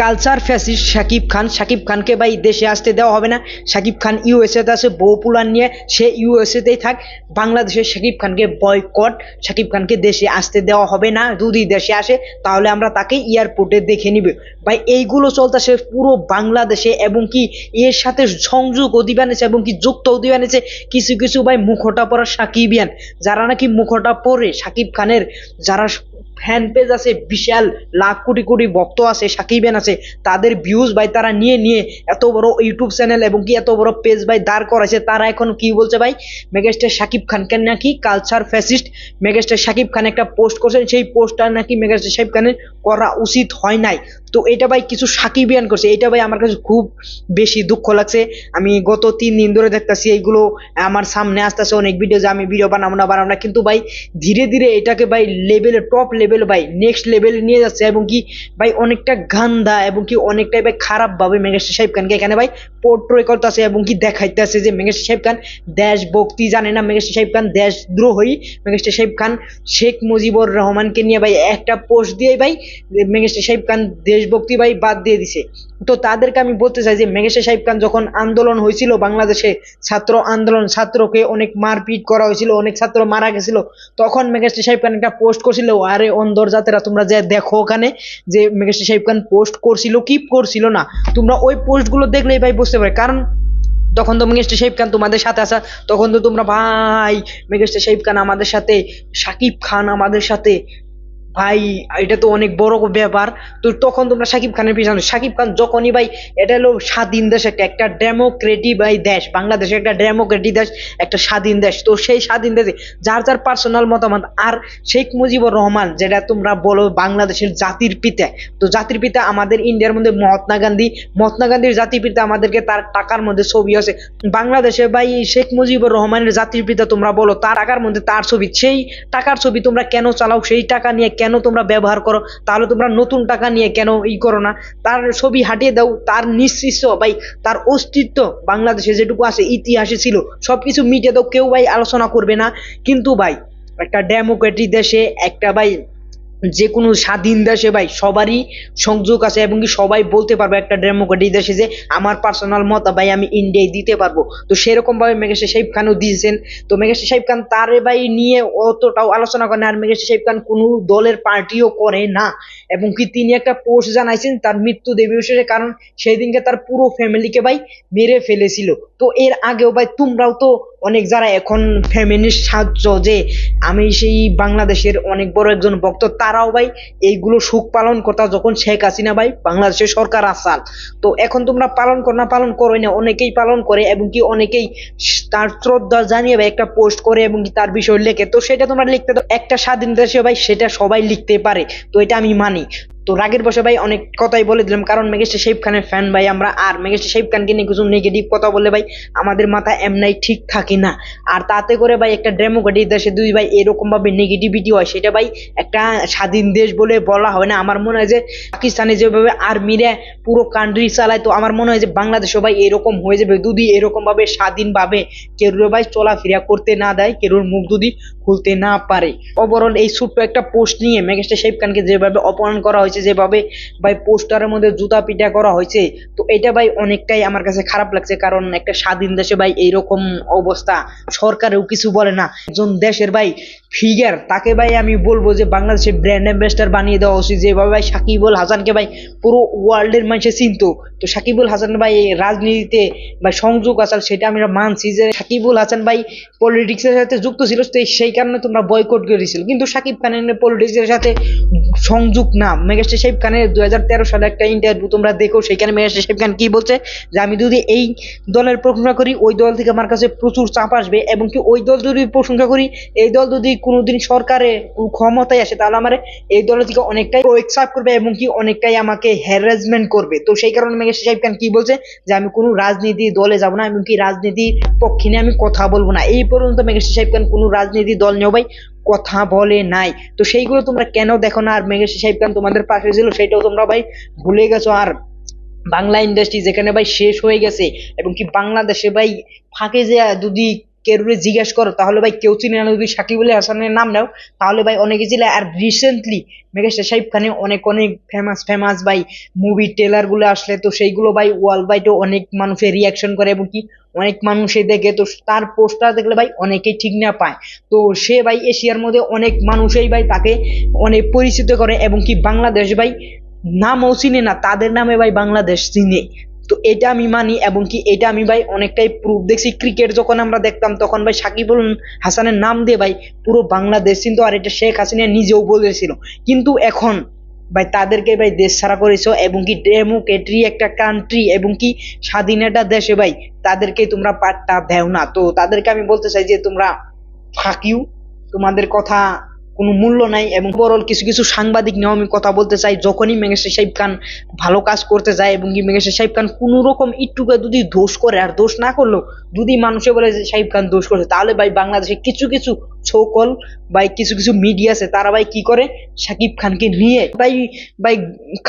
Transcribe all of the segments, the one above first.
Culture fascist Shakib Khan. Shakib খানকে ভাই দেশে আসতে দেওয়া হবে না। শাকিব খান ইউএসএতে আছে বউ পুলান নিয়ে সে ইউএসএতেই থাক। বাংলাদেশে শাকিব খানকে বয়কট শাকিব খানকে দেশে আসতে দেওয়া হবে না। যদি দেশে আসে, তাহলে আমরা তাকে এয়ারপোর্টে দেখে নিব। ভাই, এইগুলো চলতেছে পুরো বাংলাদেশে এবং কি এর সাথে সংযোগ অধিবান আছে এবং কি যুক্ত অধিবান আছে? কিছু কিছু ভাই মুখোটা পরা সাকিবিয়ান। যারা নাকি মুখোটা পরে শাকিব খানের, যারা ফ্যান পেজ আছে, বিশাল লাখ কোটি কোটি ভক্ত আছে সাকিবেন আছে, তাদের ভিউজ ভাই তারা নিয়ে নিয়ে এত বড় ইউটিউব চ্যানেল এবং কি এত বড় পেজ ভাই দাঁড় করাইছে, তারা এখন কি বলছে ভাই? মেগাস্টার সাকিব খানকে নাকি culture fascist megastar Sakib Khan একটা পোস্ট করছেন সেই পোস্টটা নাকি মেগাস্টার সাকিব খানের করা উচিত হয় নাই। তো এটা ভাই কিছু সাকিবিয়ান করছে, এটা ভাই আমার কাছে খুব বেশি দুঃখ লাগছে। আমি গত তিন দিন ধরে দেখতেছি, এইগুলো আমার সামনে আসতেছে অনেক ভিডিও যে আমি ভিডিও বানাবো না বানাবো না। কিন্তু ভাই ধীরে ধীরে এটাকে ভাই লেভেলে টপ লেভেল ভাই নেক্সট লেভেলে নিয়ে যাচ্ছে এবং কি, ভাই, অনেকটা গান্দা এবং কি অনেকটাই, ভাই খারাপ ভাবে মেগাস্টার সাহেব খানকে এখানে, ভাই পোর্ট্রে করতেছে এবং কি দেখাইতেছে যে মেগাস্টার সাহেব খান দেশভক্তি জানে না মেগাস্টার সাহেব খান দেশদ্রোহী মেগাস্টার সাহেব খান শেখ মুজিবুর রহমানকে নিয়ে, ভাই, একটা পোস্ট দিয়ে ভাই মেগাস্টার সাহেব খান দেশভক্তি ভাই, বাদ দিয়ে দিছে। তো তাদেরকে আমি বলতে চাই যে মেঘেশ্বর সাহেব খান যখন আন্দোলন হয়েছিল বাংলাদেশে, ছাত্র আন্দোলন, ছাত্রকে অনেক মারপিট করা হয়েছিল, অনেক ছাত্র মারা গেছিল, তখন মেঘেশ্বর সাহেব খান একটা পোস্ট করছিল, আরে অন্দর জাতেরা তোমরা যে দেখো ওখানে, যে মেঘেশ্বর সাহেব খান পোস্ট করছিল কি করছিল না। তোমরা ওই পোস্টগুলো দেখলেই ভাই বুঝতে পারে কারণ তখন তো মেঘেস্টার সাহেব খান তোমাদের সাথে আসা, তখন তো তোমরা ভাই মেঘেস্টার সাহেব খান আমাদের সাথে, সাকিব খান আমাদের সাথে ভাই, এটা তো অনেক বড় ব্যাপার। তো তখন তোমরা সাকিব খানের পিছনে সাকিব খান যখনই ভাই, এটা হলো স্বাধীন দেশ একটা একটা ডেমোক্রেটিক ভাই দেশ। বাংলাদেশ একটা ডেমোক্রেটিক দেশ, একটা স্বাধীন দেশ। তো সেই স্বাধীন দেশে যার যার পার্সোনাল মতামত, আর শেখ মুজিবুর রহমান, যেটা তোমরা বলো বাংলাদেশের জাতির পিতা। তো জাতির পিতা আমাদের ইন্ডিয়ার মধ্যে মহাত্মা গান্ধী। মহাত্মা গান্ধীর জাতির পিতা আমাদেরকে তার টাকার মধ্যে ছবি আছে। বাংলাদেশে ভাই, শেখ মুজিবুর রহমানের জাতির পিতা তোমরা বলো, তার টাকার মধ্যে তার ছবি। সেই টাকার ছবি তোমরা কেন চালাও? সেই টাকা নিয়ে কেন তোমরা ব্যবহার করো? তাহলে তোমরা নতুন টাকা নিয়ে কেন ই করো না? তার ছবি হাটিয়ে দাও, তার নিঃশৃষ্ট ভাই, তার অস্তিত্ব। বাংলাদেশে যেটুকু আছে, ইতিহাসে ছিল। সব কিছু মিটিয়ে দাও, কেউ ভাই আলোচনা করবে না। কিন্তু ভাই, একটা ডেমোক্রেটিক দেশে একটা ভাই যে কোনো স্বাধীন দেশে ভাই সবারই সংযোগ আছে এবং কি সবাই বলতে পারবে একটা ডেমোক্রেটিক দেশে যে আমার পার্সোনাল মত ভাই আমি ইন্ডিয়ায় দিতে পারব। তো সেরকম ভাবে মেঘেশ্বর সাহেব খানও দিয়েছেন। তো মেঘেশ্বর সাহেব খান তারে ভাই নিয়ে অতটাও আলোচনা করেন আর মেঘেশ্বর সাহেব খান কোনো দলের পার্টিও করে না। এবং কি তিনি একটা পোস্ট জানাইছেন তার মৃত্যু দিবসে কারণ সেই দিনকে তার পুরো ফ্যামিলিকে ভাই মেরে ফেলেছিল। তো এর আগেও ভাই তোমরাও তো অনেক যারা এখন ফ্যামিলির সাহায্য যে আমি সেই বাংলাদেশের অনেক বড় একজন ভক্ত, তারাও ভাই এইগুলো সুখ পালন করতা যখন শেখ হাসিনা ভাই বাংলাদেশের সরকার আসাল। তো এখন তোমরা পালন কর, না পালন করো না, অনেকেই পালন করে এবং কি অনেকেই তার শ্রদ্ধা জানিয়ে ভাই একটা পোস্ট করে এবং কি তার বিষয় লেখে। তো সেটা তোমরা লিখতে একটা স্বাধীন দেশে ভাই সেটা সবাই লিখতে পারে, তো এটা আমি মানি। তো রাগের বসে ভাই অনেক কথাই বলে দিলাম। কারণ মেঘেস্টার শাহিব খানের ফ্যান ভাই, আমরা আর মেঘেস্টার শাহিব খানকে নিয়ে কিছু নেগেটিভ কথা বলে ভাই আমাদের মাথা এমনাই ঠিক থাকে না। আর তাতে করে ভাই একটা ডেমোক্রেটিক দেশে দুই ভাই এরকম ভাবে নেগেটিভিটি হয়, সেটা ভাই একটা স্বাধীন দেশ বলে বলা হয় না। আমার মনে হয় যে পাকিস্তানে যেভাবে আর্মিরা পুরো কান্ট্রি চালায়, তো আমার মনে হয় যে বাংলাদেশও ভাই এরকম হয়ে যাবে। যদি এরকম ভাবে স্বাধীনভাবে কেরুর ভাই চলাফেরা করতে না দেয়, কেরুর মুখ যদি খুলতে না পারে। ওভারঅল এই ছোট্ট একটা পোস্ট নিয়ে মেঘেস্টার শাহিব খানকে যেভাবে অপমান করা হয়েছে যেভাবে ভাই পোস্টারের মধ্যে জুতা পিটা করা হয়েছে, তো এটা ভাই অনেকটাই আমার কাছে খারাপ লাগছে। কারণ একটা স্বাধীন দেশে ভাই এইরকম অবস্থা, সরকারেও কিছু বলে না। একজন দেশের ভাই ফিগার, তাকে ভাই আমি বলব যে বাংলাদেশের ব্র্যান্ড অ্যাম্বাসেডার বানিয়ে দেওয়া উচিত। যেভাবে ভাই সাকিবুল হাসানকে ভাই পুরো ওয়ার্ল্ডের মানুষে চিনতো। তো সাকিবুল হাসান ভাই রাজনীতিতে বা সংযোগ আসাল সেটা আমরা মানছি যে সাকিবুল হাসান ভাই পলিটিক্সের সাথে যুক্ত ছিল, তো সেই কারণে তোমরা বয়কট করেছিল। কিন্তু সাকিব খানের পলিটিক্সের সাথে সংযোগ না। মেগাস্টার সাহেব খানের দু হাজার তেরো সালে একটা ইন্টারভিউ তোমরা দেখো, সেখানে মেগাস্টার সাহেব খান কি বলছে? যে আমি যদি এই দলের প্রশংসা করি, ওই দল থেকে আমার কাছে প্রচুর চাপ আসবে এবং কি ওই দল যদি প্রশংসা করি, এই দল যদি কোনোদিন সরকারে ক্ষমতায় আসে, তাহলে আমার এই দলের থেকে অনেকটাই প্রোৎসাহ করবে এবং কি অনেকটাই আমাকে হ্যারাসমেন্ট করবে। তো সেই কারণে মেঘেশ্বর সাহেব খান কি বলছে? যে আমি কোনো রাজনীতি দলে যাব না, এমনকি রাজনীতির পক্ষে নিয়ে আমি কথা বলব না। এই পর্যন্ত মেঘেশ্বর সাহেব খান কোনো রাজনীতি দল নিয়েও ভাই কথা বলে নাই। তো সেইগুলো তোমরা কেন দেখো না? আর মেঘেশ্বর সাহেব খান তোমাদের পাশে ছিল, সেটাও তোমরা ভাই ভুলে গেছো। আর বাংলা ইন্ডাস্ট্রি যেখানে ভাই শেষ হয়ে গেছে, এবং কি বাংলাদেশে ভাই ফাঁকে যে যদি কেউরে জিজ্ঞেস করো, তাহলে ভাই কেউ চিনে না যদি সাকিব আল হাসানের নাম নাও। তাহলে ভাই অনেকে ছিল, আর রিসেন্টলি মেগাস্টার সাহেব খানে অনেক অনেক ফেমাস ফেমাস ভাই মুভি ট্রেলারগুলো আসলে, তো সেইগুলো ভাই ওয়ার্ল্ড ওয়াইডে অনেক মানুষের রিয়াকশন করে, এবং কি অনেক মানুষে দেখে, তো তার পোস্টার দেখলে ভাই অনেকেই ঠিক না পায়। তো সে ভাই এশিয়ার মধ্যে অনেক মানুষই ভাই তাকে অনেক পরিচিত করে, এবং কি বাংলাদেশ ভাই নামও চিনে না, তাদের নামে ভাই বাংলাদেশ চিনে। তো এটা আমি মানি এবং কি এটা আমি ভাই অনেকটাই প্রুফ দেখছি। ক্রিকেট যখন আমরা দেখতাম, তখন ভাই সাকিবুল হাসানের নাম দিয়ে ভাই পুরো বাংলাদেশ কিন্তু আর এটা শেখ হাসিনা নিজেও বলেছিল। কিন্তু এখন ভাই তাদেরকে ভাই দেশ ছাড়া করেছ এবং কি ডেমোক্রেটরি একটা কান্ট্রি এবং কি স্বাধীন একটা দেশে ভাই তাদেরকে তোমরা পাট্টা দেও না। তো তাদেরকে আমি বলতে চাই যে তোমরা ফাঁকিউ তোমাদের কথা কোনো মূল্য নাই এবং বরল কিছু কিছু সাংবাদিক নিয়েও আমি কথা বলতে চাই যখনই মেঘেশ্বর সাহেব খান ভালো কাজ করতে যায় এবং কি মেঘেশ্বর সাহেব খান কোনো রকম একটুকে যদি দোষ করে আর দোষ না করলেও যদি মানুষে বলে যে সাহেব খান দোষ করছে, তাহলে ভাই বাংলাদেশে কিছু কিছু সকল ভাই কিছু কিছু মিডিয়া আছে, তারা ভাই কি করে? সাকিব খানকে নিয়ে ভাই ভাই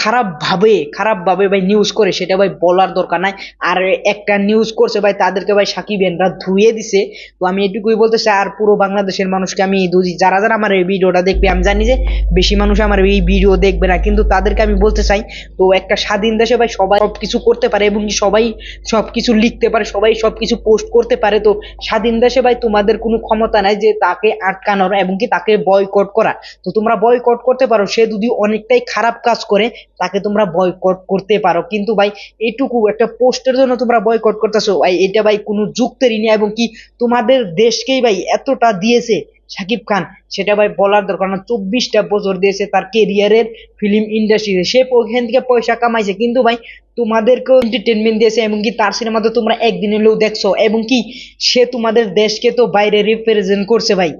খারাপ ভাবে খারাপ ভাবে ভাই নিউজ করে, সেটা ভাই বলার দরকার নাই। আর একটা নিউজ করছে ভাই, তাদেরকে ভাই সাকিব এনরা ধুয়ে দিছে। তো আমি এটুকুই বলতে চাই, আর পুরো বাংলাদেশের মানুষকে আমি দুই যারা যারা আমার এই ভিডিওটা দেখবে, আমি জানি যে বেশি মানুষ আমার এই ভিডিও দেখবে না, কিন্তু তাদেরকে আমি বলতে চাই, তো একটা স্বাধীন দেশে ভাই সবাই সব কিছু করতে পারে, এবং সবাই সব কিছু লিখতে পারে, সবাই সব কিছু পোস্ট করতে পারে, তো স্বাধীন দেশে ভাই তোমাদের কোনো ক্ষমতা নাই যে তাকে আটকানোর এবং কি তাকে বয়কট করা তো তোমরা বয়কট করতে পারো, সে যদি অনেকটাই খারাপ কাজ করে, তাকে তোমরা বয়কট করতে পারো। কিন্তু ভাই এটুকু একটা পোস্টের জন্য তোমরা বয়কট করতেছো। ভাই, এটা ভাই কোনো যুক্তেরই নেই এবং কি তোমাদের দেশকেই ভাই এতটা দিয়েছে শাকিব খান, সেটা ভাই বলার দরকার না। চব্বিশটা বছর দিয়েছে তার কেরিয়ারের ফিল্ম ইন্ডাস্ট্রিতে সে ওখান থেকে পয়সা কামাইছে। কিন্তু ভাই, তোমাদেরকেও এন্টারটেনমেন্ট দিয়েছে এবং কি তার সিনেমাতে তোমরা একদিন হলেও দেখছ। এবং কি, সে তোমাদের দেশকে তো বাইরে রিপ্রেজেন্ট করছে ভাই।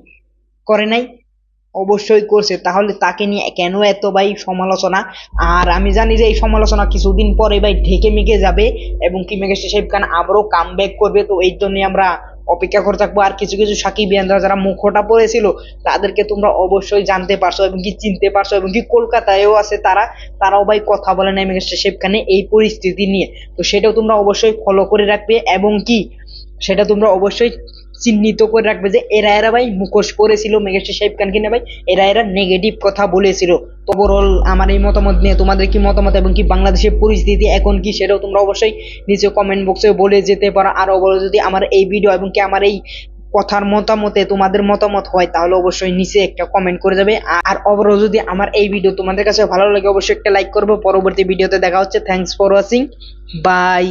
করে নাই? অবশ্যই করছে। তাহলে তাকে নিয়ে কেন এত ভাই সমালোচনা? আর আমি জানি যে এই সমালোচনা কিছুদিন পরে ভাই ঢেকে মেকে যাবে। এবং কি, মেঘেশ্বর সাহেব খান আবারও কাম করবে। তো এই জন্য আমরা অপেক্ষা করে থাকব। আর কিছু কিছু সাকিব ইয়ানরা যারা মুখোটা পড়েছিল, তাদেরকে তোমরা অবশ্যই জানতে পারছ এবং কি চিনতে পারছ এবং কি কলকাতায়ও আছে তারা, তারাও ভাই কথা বলে নেমে গেছে সেখানে এই পরিস্থিতি নিয়ে। তো সেটাও তোমরা অবশ্যই ফলো করে রাখবে এবং কি, সেটা তোমরা অবশ্যই চিহ্নিত করে রাখবে যে এরা এরা ভাই মুখোশ পড়েছিল মেঘেশ্বর সাহেব খানকে নিয়ে ভাই? এরা এরা নেগেটিভ কথা বলেছিল। ওভারঅল আমার এই মতামত নিয়ে তোমাদের কি মতামত এবং কি বাংলাদেশের পরিস্থিতি এখন কি সেটাও তোমরা অবশ্যই নিচে কমেন্ট বক্সে বলে যেতে পারো। আর অবশ্য যদি আমার এই ভিডিও এবং কি আমার এই কথার মতামতে তোমাদের মতামত হয়, তাহলে অবশ্যই নিচে একটা কমেন্ট করে যাবে। আর অবরও যদি আমার এই ভিডিও তোমাদের কাছে ভালো লাগে, অবশ্যই একটা লাইক করব। পরবর্তী ভিডিওতে দেখা হচ্ছে। Thanks for watching by